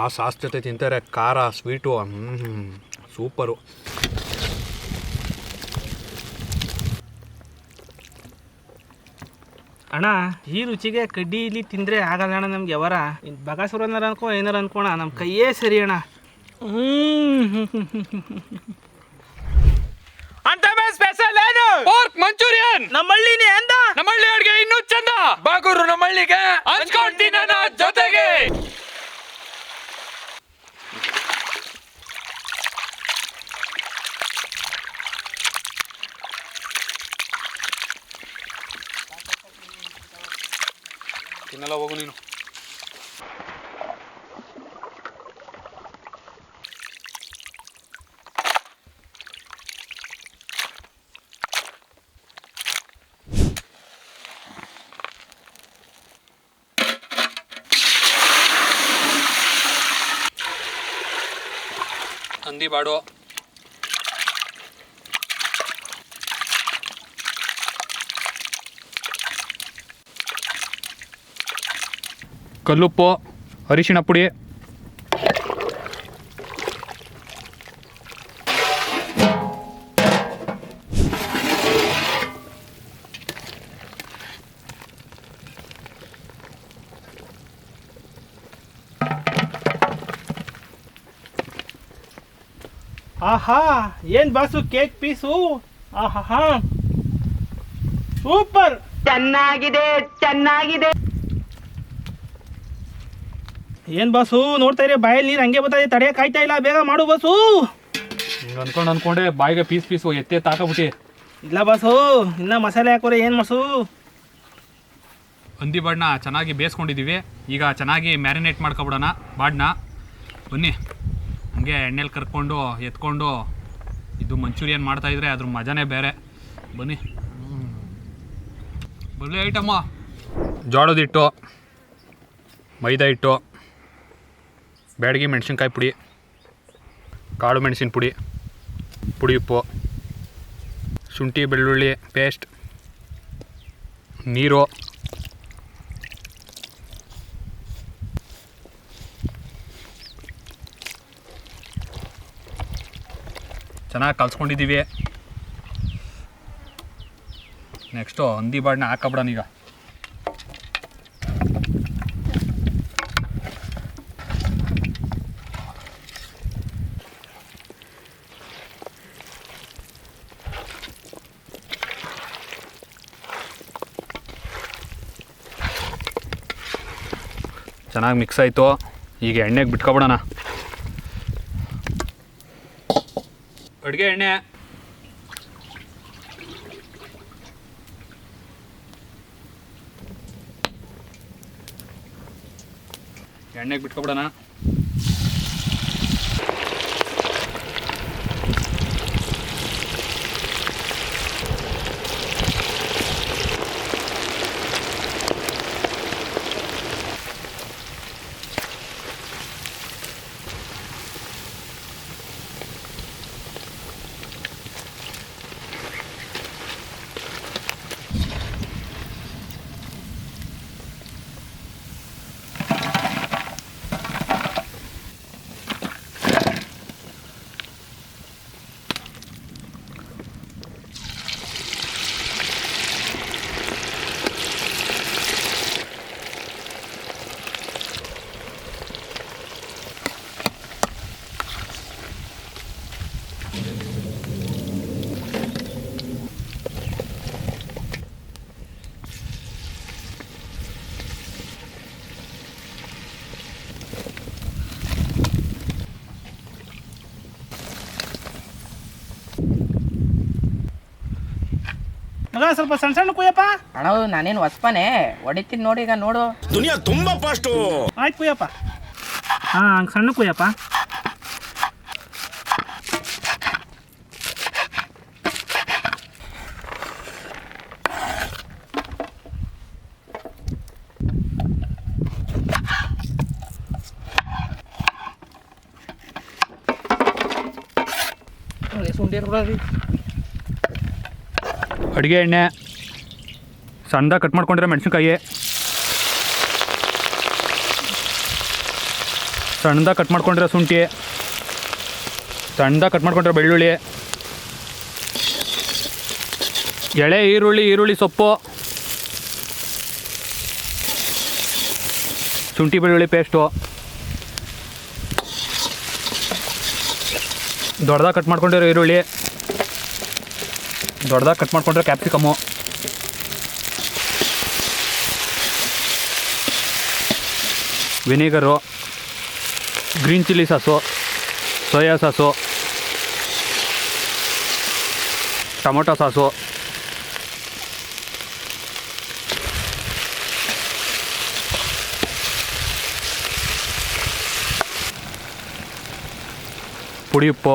ಆ ಸಾಸ್ ಜೊತೆ ತಿಂತಾರೆ ಖಾರ ಸ್ವೀಟು ಸೂಪರು ಅಣ್ಣ ಈ ರುಚಿಗೆ ಕಡ್ಡಿ ಇಲ್ಲಿ ತಿಂದರೆ ಆಗಲ್ಲ ಅಣ್ಣ ನಮ್ಗೆ ಯಾವಾರ ಬಗಾಸುರ ಏನಾರ ಅನ್ಕೋ ಏನಾರ ಅನ್ಕೋಣ ನಮ್ಮ ಕೈಯೇ ಸರಿ ಅಣ್ಣ. ಅಂತ ಸ್ಪೆಷಲ್ ಏನು? Pork Manchurian. ನಮ್ಮ ಹಳ್ಳಿನೇ ಅಂದ? ನಮ್ಮ ಹಳ್ಳಿ ಅಡ್ಗೆ ಇನ್ನೂ ಚಂದ. ಬಾಗೂರು ನಮ್ಮ ಹಳ್ಳಿಗೆ. ಹಂಚ್ಕೊಂಡ್ ತಿನ್ನೋಣ ಜೊತೆಗೆ. ತಿನ್ನಲ್ಲ ಹೋಗು ನೀನು ಹಂದಿ ಬಾಡು ಕಲ್ಲುಪ್ಪು ಅರಿಶಿಣ ಪುಡಿ. ಆಹಾ ಏನ್ ಬಾಸು ಕೇಕ್ ಪೀಸು? ಆಹಾ ಸೂಪರ್. ಚೆನ್ನಾಗಿದೆ ಚೆನ್ನಾಗಿದೆ. ಏನ್ ಬಸ್ಸು? ನೋಡ್ತಾ ಇರಿ ಬಾಯಲ್ಲಿ ನೀರು ಹಂಗೆ ಬರ್ತಾ ಇದೆ ತಡೆಯೋಕೆ ಕಾಯ್ತಾ ಇಲ್ಲ ಬೇಗ ಮಾಡು ಬಸ್ಸು. ಹಿಂಗೆ ಅನ್ಕೊಂಡು ಅನ್ಕೊಂಡೆ ಬಾಯಿಗೆ ಪೀಸ್ ಪೀಸು ಎತ್ತೆ ತಾಕಬಿಟ್ಟಿ ಇಲ್ಲ ಬಾಸು ಇನ್ನ ಮಸಾಲೆ ಹಾಕೋರೆ ಏನು ಮಸು ಹಂದಿ ಬಾಡ್ನ ಚೆನ್ನಾಗಿ ಬೇಯಿಸ್ಕೊಂಡಿದ್ದೀವಿ ಈಗ ಚೆನ್ನಾಗಿ ಮ್ಯಾರಿನೇಟ್ ಮಾಡ್ಕೊಬಿಡೋಣ ಬಾಡ್ನ. ಬನ್ನಿ. ಹಂಗೆ ಎಣ್ಣೆಲಿ ಕರ್ಕೊಂಡು ಎತ್ಕೊಂಡು ಇದು ಮಂಚೂರಿಯನ್ ಮಾಡ್ತಾಯಿದ್ರೆ ಅದ್ರ ಮಜಾನೇ ಬೇರೆ. ಬನ್ನಿ. ಬರಲಿ ಐಟಮ್ಮ. ಜೋಳದ ಹಿಟ್ಟು ಮೈದಾ ಹಿಟ್ಟು. ಬ್ಯಾಡಗಿ ಮೆಣಸಿನ್ಕಾಯಿ ಪುಡಿ, ಕಾಳು ಮೆಣಸಿನ ಪುಡಿ ಪುಡಿ ಉಪ್ಪು, ಶುಂಠಿ, ಬೆಳ್ಳುಳ್ಳಿ ಪೇಸ್ಟ್ ನೀರು, ಚೆನ್ನಾಗಿ ಕಲ್ಸ್ಕೊಂಡಿದ್ದೀವಿ ನೆಕ್ಸ್ಟು ಹಂದಿ ಬಾಡನ್ನ ಹಾಕಬಿಡೋಣ ಈಗ. ಚೆನ್ನಾಗಿ ಮಿಕ್ಸ್ ಆಯಿತು. ಈಗ ಎಣ್ಣೆಗೆ ಬಿಟ್ಕೊಬಿಡೋಣ. ಅಡುಗೆ ಎಣ್ಣೆ. ಎಣ್ಣೆಗೆ ಬಿಟ್ಕೊಬಿಡೋಣ. ಮಗ ಸ್ವಲ್ಪ ಸಣ್ಣ ಸಣ್ಣ ಕುಯ್ಯಪ್ಪ. ಅಣ್ಣ ನಾನೇನು ಹೊಸ್ಪನೆ? ಹೊಡಿತೀನಿ ನೋಡಿ ಈಗ ನೋಡು. ಆಯ್ತು ಕುಯ್ಯಪ್ಪ. ಹಾ ಹಂಗೆ ಸಣ್ಣ ಕುಯ್ಯಪ್ಪ. ಅಡುಗೆ ಎಣ್ಣೆ ಸಣ್ಣ ಕಟ್ ಮಾಡ್ಕೊಂಡಿರೋ ಮೆಣಸಿನ್ಕಾಯಿ ಸಣ್ಣದಾಗಿ ಕಟ್ ಮಾಡ್ಕೊಂಡಿರೋ ಶುಂಠಿ ಸಣ್ಣದಾಗಿ ಕಟ್ ಮಾಡ್ಕೊಂಡಿರೋ ಬೆಳ್ಳುಳ್ಳಿ, ಎಳೆ, ಈರುಳ್ಳಿ ಈರುಳ್ಳಿ ಸೊಪ್ಪು, ಶುಂಠಿ, ಬೆಳ್ಳುಳ್ಳಿ ಪೇಸ್ಟು ದೊಡ್ಡದಾಗ ಕಟ್ ಮಾಡ್ಕೊಂಡಿರೋ ಈರುಳ್ಳಿ ದೊಡ್ಡದಾಗಿ ಕಟ್ ಮಾಡ್ಕೊಂಡಿರೋ capsicum vinegar green chilli sauce soya sauce tomato sauce ಪುಡಿ ಉಪ್ಪು,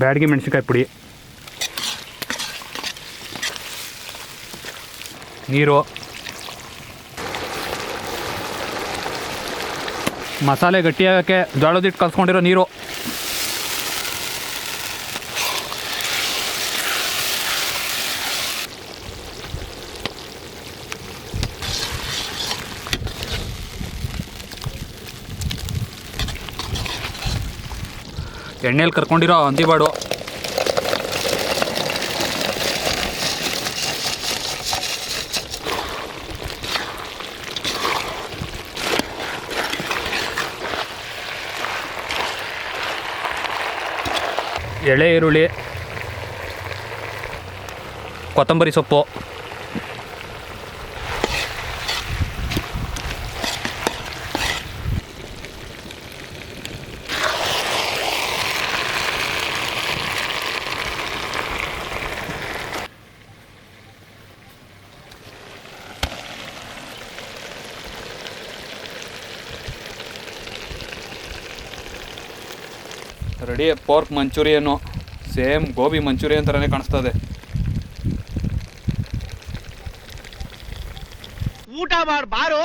ಬ್ಯಾಡಿಗೆ ಮೆಣಸಿನ್ಕಾಯಿ ಪುಡಿ. ನೀರು. ಮಸಾಲೆ ಗಟ್ಟಿಯಾಗಕ್ಕೆ ಜೋಳದಿಟ್ಟು ಕಲ್ಸ್ಕೊಂಡಿರೋ ನೀರು. ಎಣ್ಣೆಯಲ್ಲಿ ಕರ್ಕೊಂಡಿರೋ ಅಂತಿಬಾಡು ಎಳೆ ಈರುಳ್ಳಿ ಕೊತ್ತಂಬರಿ ಸೊಪ್ಪು ರೆಡಿ ಪೋರ್ಕ್ ಮಂಚೂರಿಯನ್ನು ಸೇಮ್ ಗೋಬಿ ಮಂಚೂರಿಯನ್ ಥರನೇ ಕಾಣಿಸ್ತದೆ. ಊಟ ಮಾಡ್ ಬಾರು.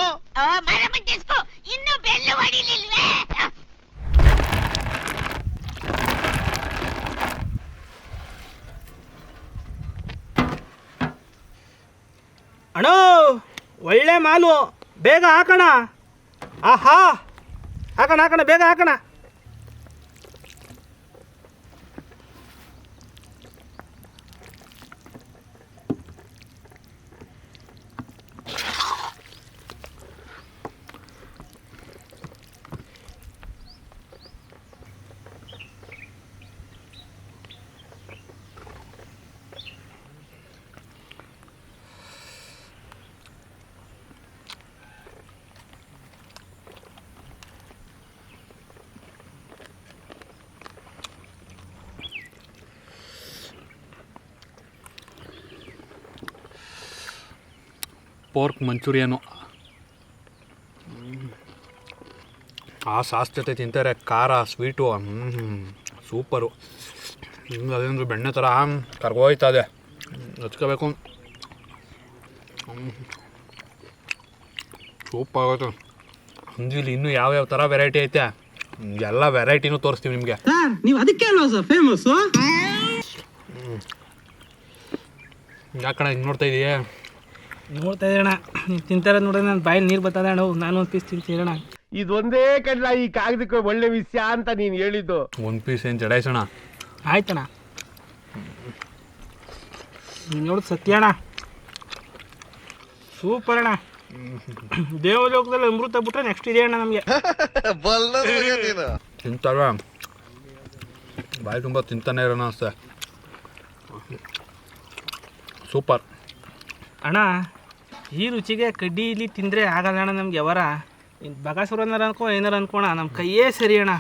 ಅಣ್ಣ ಒಳ್ಳೆ ಮಾಲು. ಬೇಗ ಹಾಕೋಣ. ಆಹಾ. ಹಾಕೋಣ ಹಾಕೋಣ ಬೇಗ ಹಾಕೋಣ. ಪೋರ್ಕ್ ಮಂಚೂರಿಯನು ಆ ಸಾಸ್ ಜೊತೆ ತಿಂತಾರೆ. ಖಾರ ಸ್ವೀಟು ಹ್ಞೂ ಸೂಪರು. ಹಿಂಗೆ ಅದೇನಂದ್ರೆ ಬೆಣ್ಣೆ ಥರ ಕರ್ಗೋಯ್ತಾ ಇದೆ. ಹಚ್ಕೋಬೇಕು ಸೂಪರ್ ಆಗುತ್ತೆ ಅಂದಿಲ್ಲಿ ಇನ್ನೂ ಯಾವ್ಯಾವ ಥರ ವೆರೈಟಿ ಐತೆ? ಎಲ್ಲ ವೆರೈಟಿನೂ ತೋರಿಸ್ತೀವಿ ನಿಮಗೆ. ನೀವು ಅದಕ್ಕೆ ಅಲ್ವಾ ಸರ್ ಫೇಮಸ್ಸು ಯಾಕಣ ಹಿಂಗೆ ನೋಡ್ತಾ ಇದೀಯ? ನೋಡ್ತಾ ಇದ್ದೀರಣ ನೀವು ತಿಂತಾರ ನೋಡಿದ್ರೆ ನನ್ನ ಬಾಯಿ ನೀರು ಬರ್ತದೆ ಅಣ್ಣ ನಾನು ಒಂದು ಪೀಸ್ ತಿಂತೀರಣ ಇದೊಂದೇ ಕಡ್ಲ ಈ ಕಾಗದಕ್ಕೆ ಒಳ್ಳೆ ವಿಷಯ ಅಂತ ನೀನು ಹೇಳಿದ್ದು. ಒಂದು ಪೀಸ್ ಏನು ಚಡಾಯಿಸೋಣ ಆಯ್ತಣ್ಣ? ಸತ್ಯಣ ಸತ್ಯ ಅಣ್ಣ. ಸೂಪರ್ ಅಣ್ಣ. ದೇವಲೋಕದಲ್ಲಿ ಅಮೃತ ಬಿಟ್ರೆ ನೆಕ್ಸ್ಟ್ ಇದೆ ಅಣ್ಣ ನಮಗೆ. ತಿಂತಾರ? ಬಾಯಿ ತುಂಬ ತಿಂತಾನೆ ಇರೋಣ ಅನಿಸ್ತೆ ಸೂಪರ್ ಅಣ್ಣ ಈ ರುಚಿಗೆ ಕಡ್ಡಿ ಇಲ್ಲಿ ತಿಂದರೆ ಆಗಲ್ಲ ಅಣ್ಣ ನಮ್ಗೆ ಯಾವಾರ ಬಗಾಸುರ ಏನಾರ ಅನ್ಕೋ ಏನಾರ ಅನ್ಕೋಣ ನಮ್ಮ ಕೈಯೇ ಸರಿ ಅಣ್ಣ.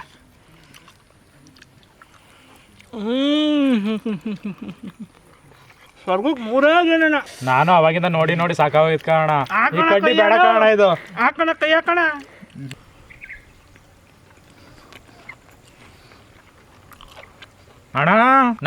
ಸ್ವರ್ಗಕ್ಕೆ ಮೂರಾಗೇನಣ್ಣ ನಾನು ಅವಾಗಿಂದ ನೋಡಿ ನೋಡಿ ಸಾಕಾಗೋಯ್ತು ಕಾರಣ ಈ ಕಡ್ಡಿ ಬೇಡ. ಕಾರಣ ಇದು. ಹಾಕೋಣ ಕೈ ಹಾಕೋಣ. ಅಣ್ಣ,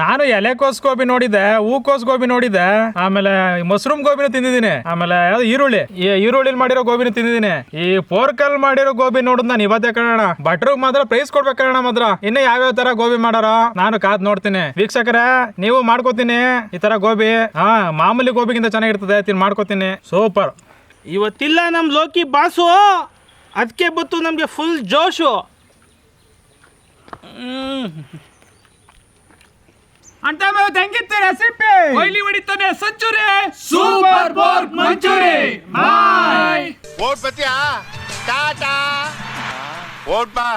ನಾನು ಎಲೆಕೋಸ್ ಗೋಬಿ ನೋಡಿದೆ ಹೂಕೋಸ್ ಗೋಬಿ ನೋಡಿದೆ ಆಮೇಲೆ ಮಶ್ರೂಮ್ ಗೋಬಿನೂ ತಿಂದಿದ್ದೀನಿ, ಆಮೇಲೆ ಯಾವ್ದು ಈರುಳ್ಳಿ, ಈ ಈರುಳ್ಳಿ ಮಾಡಿರೋ ಗೋಬಿನೂ ತಿಂದಿದ್ದೀನಿ, ಈ ಪೋರ್ಕಲ್ ಮಾಡಿರೋ ಗೋಬಿ ನೋಡಿದ್ ನಾನು ಇವತ್ತೇ ಕಣ ಭಟ್ರಿಗೆ ಮಾತ್ರ ಪ್ರೈಸ್ ಕೊಡ್ಬೇಕಣ್ಣ ಮಾತ್ರ, ಇನ್ನು ಯಾವ್ಯಾವ ತರ ಗೋಬಿ ಮಾಡಾರ ನಾನು ಕಾದ್ ನೋಡ್ತೀನಿ. ವೀಕ್ಷಕರೇ, ನೀವು ಮಾಡ್ಕೋತೀನಿ ಈ ತರ ಗೋಬಿ, ಹಾ, ಮಾಮೂಲಿ ಗೋಬಿಗಿಂತ ಚೆನ್ನಾಗಿರ್ತದೆ, ತಿನ್ ಮಾಡ್ಕೋತೀನಿ. ಸೂಪರ್. ಇವತ್ತಿಲ್ಲ ನಮ್ಮ ಲೋಕಿ ಬಾಸು ಅದಕ್ಕೆ ಬತ್ತು ನಮಗೆ ಫುಲ್ ಜೋಶು. ಹ್ಮ್. ಕೊಹ್ಲಿ ಹೊಡಿತಾನೆ ಸೆಂಚುರಿ. ಸೂಪರ್ ಬೋರ್ ಮಂಚೂರಿ ಓಟ್ ಬತ್ತಿಯಾ ಟಾಟಾ. ಓಟ್ ಬಾ.